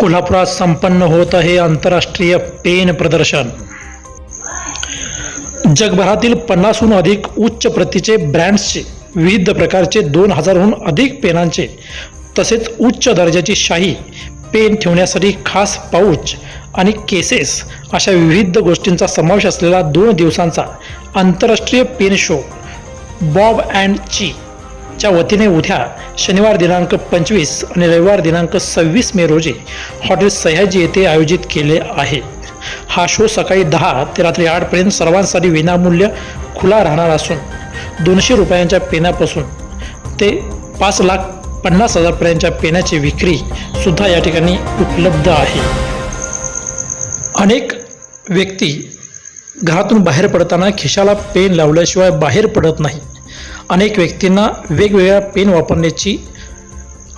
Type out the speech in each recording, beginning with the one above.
कोल्हापुरात संपन्न होत आहे आंतरराष्ट्रीय पेन प्रदर्शन. जगभरातील पन्नासहून अधिक उच्च प्रतीचे ब्रँड्सचे विविध प्रकारचे दोन हजारहून अधिक पेनांचे तसेच उच्च दर्जाची शाही पेन ठेवण्यासाठी खास पाऊच आणि केसेस अशा विविध गोष्टींचा समावेश असलेला दोन दिवसांचा आंतरराष्ट्रीय पेन शो बॉब अँड ची. च्या वतीने उद्या शनिवार दिनांक पंचवीस आणि रविवार दिनांक सव्वीस मे रोजी हॉटेल सह्याजी येथे आयोजित केले आहे. हा शो सकाळी दहा ते रात्री आठपर्यंत सर्वांसाठी विनामूल्य खुला राहणार असून दोनशे रुपयांच्या पेनापासून ते पाच लाख पन्नास हजारपर्यंतच्या पेनाची विक्री सुद्धा या ठिकाणी उपलब्ध आहे. अनेक व्यक्ती घरातून बाहेर पडताना खिशाला पेन लावल्याशिवाय बाहेर पडत नाही. अनेक व्यक्तींना वेगवेगळ्या पेन वापरण्याची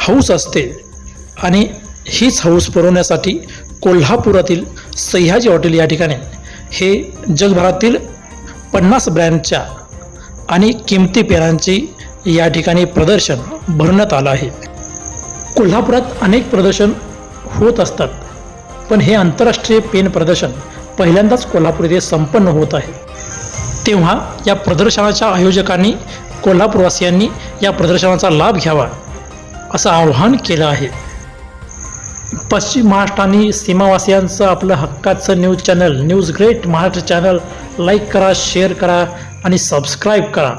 हौस असते. आणि हीच हौस पुरवण्यासाठी कोल्हापुरातील सह्याजी हॉटेल या ठिकाणी हे जगभरातील पन्नास ब्रँडच्या आणि किमती पेनांची या ठिकाणी प्रदर्शन भरण्यात आलं आहे. कोल्हापुरात अनेक प्रदर्शन होत असतात पण हे आंतरराष्ट्रीय पेन प्रदर्शन पहिल्यांदाच कोल्हापूर येथे संपन्न होत आहे. तेव्हा या प्रदर्शनाच्या आयोजकांनी कोल्हापूरवासियांनी या प्रदर्शनाचा लाभ घ्यावा असं आवाहन केलं आहे. पश्चिम महाराष्ट्र आणि सीमावासियांचं आपलं हक्काचं news channel news great Maharashtra channel like करा शेअर करा आणि सबस्क्राईब करा.